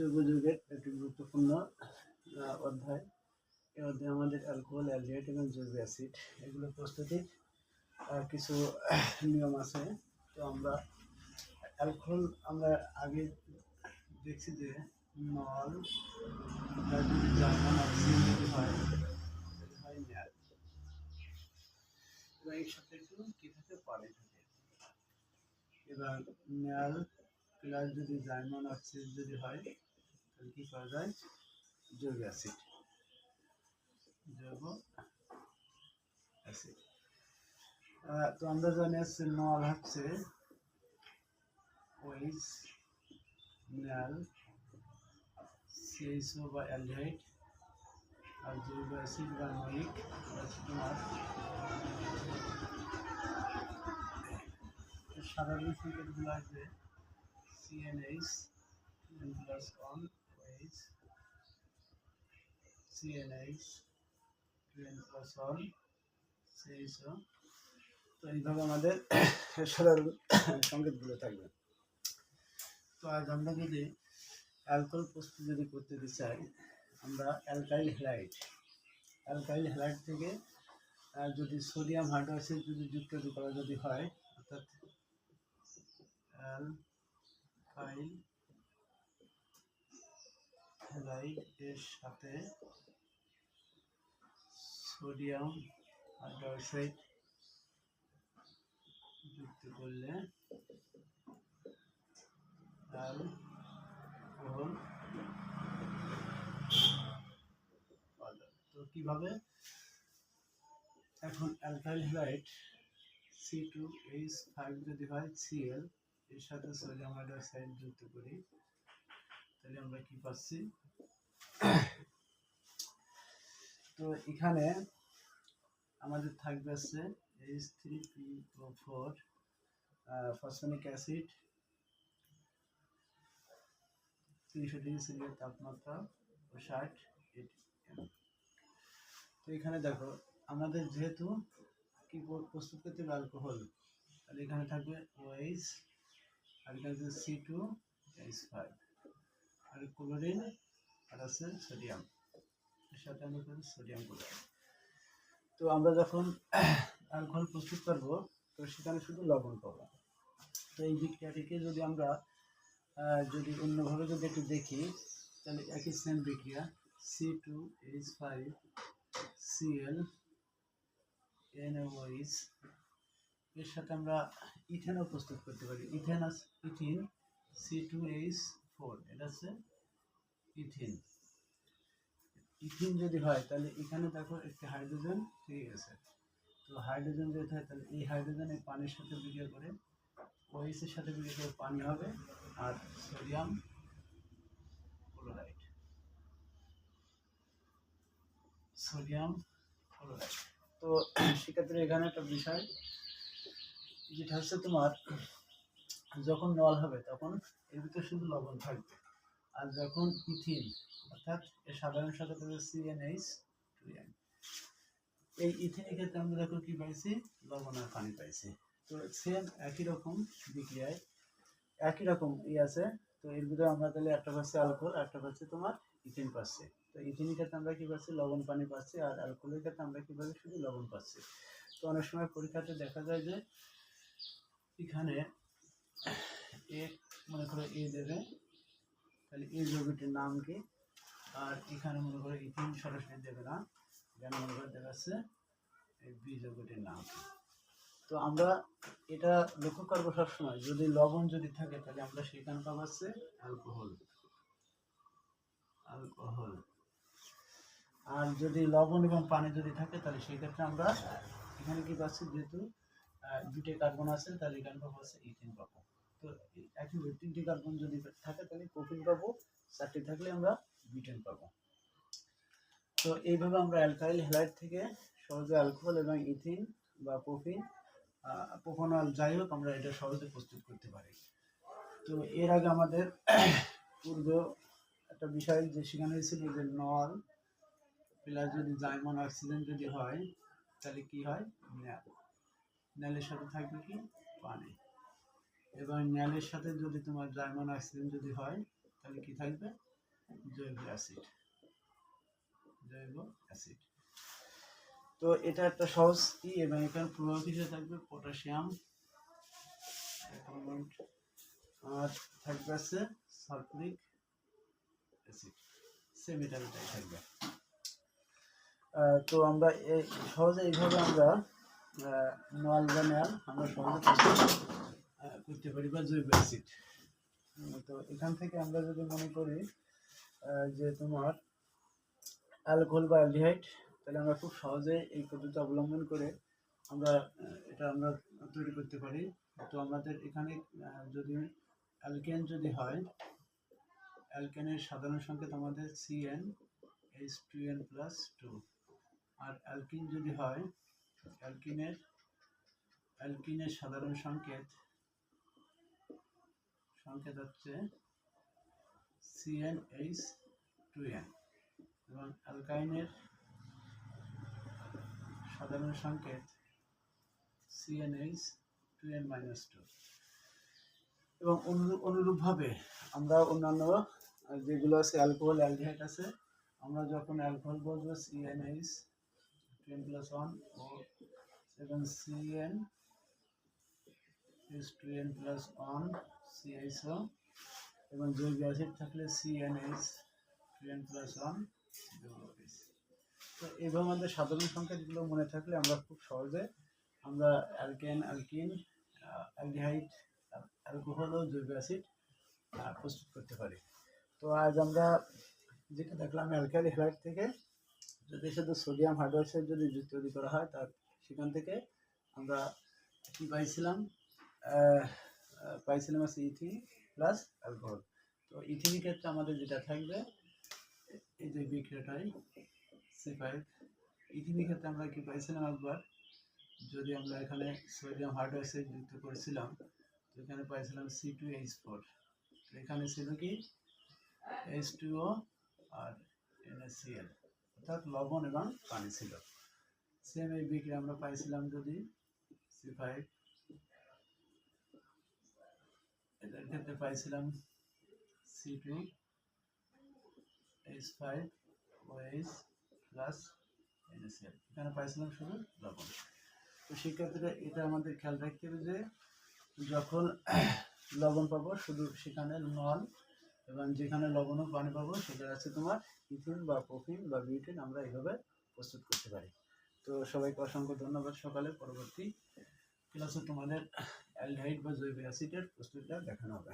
জৈব যুগের একটি গুরুত্বপূর্ণ অধ্যায়। এই অধ্যায়ে আমাদের অ্যালকোহল অ্যালডিহাইড এবং জৈব অ্যাসিড এগুলো প্রস্তুতির আহ, কিছু নিয়ম আছে। তো আমরা অ্যালকোহল আমরা আগে দেখছি যে নল হয় এবং এর সাথে একটু কি থাকে পানি এবার ন্যাল প্লাস যদি জার্মান অক্সিজেন যদি হয় তাহলে কি পাওয়া যায়? জৈব অ্যাসিড। জৈব অ্যাসিড। তো আমরা জানি হচ্ছে নল হচ্ছে ওইস ন্যাল সিএইচও বা অ্যালডিহাইড আর জৈব অ্যাসিড বা হচ্ছে তোমার সাধারণ সংকেতগুলো আসবে CNH plus on OH CNH two n plus one CHO তো এইভাবে আমাদের সাধারণ সংকেতগুলো থাকবে। তো আজ আমরা যদি অ্যালকোহল প্রস্তুত যদি করতে চাই, আমরা অ্যালকাইল হ্যালাইড অ্যালকাইল হ্যালাইড থেকে যদি সোডিয়াম হাইড্রোক্সাইড যদি যুক্ত করা যদি হয়, অর্থাৎ অ্যালকাইল হ্যালাইড এর সাথে সোডিয়াম হাইড্রোক্সাইড যুক্ত করলে অ্যালকোহল তো কীভাবে? এখন alkyl halide C two H five যদি হয় সিএল এর সাথে সোডিয়াম হাইড্রোক্সাইড যুক্ত করি। তাহলে আমরা কি পাচ্ছি? তো এখানে আমাদের থাকবে হচ্ছে H three P O four phosphonic acid তিনশো ডিগ্রি সেলসিয়াস তাপমাত্রা ও ষাট তো এখানে দেখো, আমাদের যেহেতু কি প্রস্তুত করতে হবে অ্যালকোহল তাহলে এখানে থাকবে ওএইচ আর এখানে সি টু এইচ ফাইভ আর ক্লোরিন আর আছে সোডিয়াম। এর সাথে আমরা করি সোডিয়াম ক্লোরাইড তো আমরা যখন অ্যালকোহল প্রস্তুত করব, তো সেখানে শুধু লবণ পাবো। তো এই বিক্রিয়াটিকে যদি আমরা যদি অন্যভাবে যদি একটু দেখি, তাহলে একই সেম বিক্রিয়া C two H five CL NOH এর সাথে আমরা ইথেনও প্রস্তুত করতে পারি। Ethane ethene C two H four, এটা হচ্ছে ইথিন। ইথিন যদি হয়, তাহলে এখানে দেখো একটি হাইড্রোজেন থেকে গেছে তো হাইড্রোজেন যদি থাকে তাহলে এই হাইড্রোজেন এই পানির সাথে বিক্রিয়া করে OH এর সাথে করে পানি হবে আর সোডিয়াম ক্লোরাইড। Sodium chloride. তো সেক্ষেত্রে এখানে একটা বিষয়, যেটা হচ্ছে তোমার যখন নল হবে তখন এর ভিতরে শুধু লবণ থাকবে। আর যখন ইথিন অর্থাৎ এর সাধারণ সাথে সিএনএইচ টু এন এই ইথিনের ক্ষেত্রে আমরা দেখো কি পাইছি? লবণ আর পানি পাইছি। তো সেম একই রকম বিক্রিয়ায়, একই রকম ই আছে। তো এর ভিতরে আমরা তাহলে একটা পাচ্ছি অ্যালকোহল একটা পাচ্ছি তোমার ইথিন পাচ্ছি। তো ইথিনের ক্ষেত্রে আমরা কি পাচ্ছি? লবণ, পানি পাচ্ছি। আর অ্যালকোহলের ক্ষেত্রে আমরা কি পাচ্ছি? শুধু লবণ পাচ্ছি। তো অনেক সময় পরীক্ষাতে দেখা যায় যে এখানে এ মনে করো এ দেবে। তাহলে এই যৌগটির নাম কি? আর এখানে মনে করো ইথিন সরাসরি দেবে না। এখানে মনে করে দেখাচ্ছে এই বি যৌগটির নাম। তো আমরা এটা লক্ষ্য করব সবসময়। যদি লবণ যদি থাকে তাহলে আমরা সেখানে পাবো হচ্ছে অ্যালকোহল অ্যালকোহল আর যদি লবণ এবং পানি যদি থাকে তাহলে সেই ক্ষেত্রে আমরা এখানে কি পাচ্ছি? যেহেতু আহ, কার্বন আছে তাহলে এখানে পাবো হচ্ছে ইথিন পাবো তো একইভাবে তিনটি কার্বন যদি থাকে তাহলে প্রোপিন পাবো, চারটি থাকলে আমরা বিটেন পাবো। তো এইভাবে আমরা অ্যালকাইল হ্যালাইড থেকে সহজে অ্যালকোহল এবং ইথিন বা প্রোপিন প্রোপনল যাই হোক আমরা এটা সহজে প্রস্তুত করতে পারি। তো এর আগে আমাদের পূর্বে একটা বিষয় যে সেখানে ছিল যে নল প্লাস যদি জাইমন অক্সিজেন যদি হয়, তাহলে কি হয়? ন্যাল ন্যালের সাথে থাকবে কি? পানি। এবং ন্যালের সাথে যদি তোমার জার্মান অক্সিজেন যদি হয়, তাহলে কি থাকবে? জৈব অ্যাসিড। জৈব অ্যাসিড। তো এটা একটা সহজ কি এবং এখানে প্রভাব হিসেবে থাকবে পটাশিয়াম আর থাকবে আছে সালফিউরিক অ্যাসিড। সেম এটা এটাই থাকবে। তো আমরা সহজে এইভাবে আমরা নল বা নেয়াল আমরা সহজে করতে পারি বা জৈব অ্যাসিড। তো এখান থেকে আমরা যদি মনে করি যে তোমার অ্যালকোহল বা অ্যালডিহাইড, তাহলে আমরা খুব সহজে এই পদ্ধতি অবলম্বন করে আমরা এটা আমরা তৈরি করতে পারি। তো আমাদের এখানে যদি অ্যালকেন যদি হয়, অ্যালকেনের সাধারণ সংকেত আমাদের CN H two N plus two আর অ্যালকিন যদি হয়, অ্যালকিনের অ্যালকিনের সাধারণ সংকেত সংকেত হচ্ছে সিএন এইচ টু এন এবং অ্যালকাইনের সাধারণ সংকেত CNH two N minus two এবং অনুরূপ, অনুরূপভাবে আমরা অন্যান্য যেগুলো আছে অ্যালকোহল অ্যালডিহাইড আছে, আমরা যখন অ্যালকোহল বলব CNH two N plus one ও seven CN H two N plus one CHO এবং জৈব অ্যাসিড থাকলে CNH two N plus one তো এইভাবে আমাদের সাধারণ সংকেতগুলো মনে থাকলে আমরা খুব সহজে আমরা অ্যালকেন, অ্যালকিন অ্যালডিহাইড, অ্যালকোহল ও জৈব অ্যাসিড প্রস্তুত করতে পারি। তো আজ আমরা যেটা দেখলাম অ্যালকালি হ্যালাইড থেকে যদি শুধু সোডিয়াম হাইড্রোক্সাইড যদি তৈরি করা হয়, তার সেখান থেকে আমরা কি পাইছিলাম? পাইছিলাম আছে ইথিন প্লাস অ্যালকোহল। তো ইথিনের ক্ষেত্রে আমাদের যেটা থাকবে, এই যে বিক্রিয়াটাই সি ফাইভ ইথিনের ক্ষেত্রে আমরা কি পাইছিলাম একবার, যদি আমরা এখানে সোডিয়াম হাইড্রোক্সাইড যুক্ত করেছিলাম, তো এখানে পাইছিলাম সি টু এইচ ফোর। এখানে ছিল কি? এইচ টু ও আর এনএসিএল অর্থাৎ লবণ এবং পানি ছিল। সেম এই বিক্রিয়া আমরা পাইছিলাম যদি সি ফাইভ এদের ক্ষেত্রে পাইছিলাম C two H five O H plus NACL এখানে পাইছিলাম শুধু লবণ। তো সেক্ষেত্রে এটা আমাদের খেয়াল রাখতে হবে যে যখন লবণ পাবো শুধু সেখানে নল এবং যেখানে লবণ পানি পাবো সেটা আছে তোমার ইথিন বা প্রোফিন বা বিউটিন, আমরা এইভাবে প্রস্তুত করতে পারি। তো সবাইকে অসংখ্য ধন্যবাদ সকালে। পরবর্তী ক্লাসে তোমাদের অ্যালডিহাইড বা জৈব অ্যাসিডের প্রস্তুতিটা দেখানো হবে।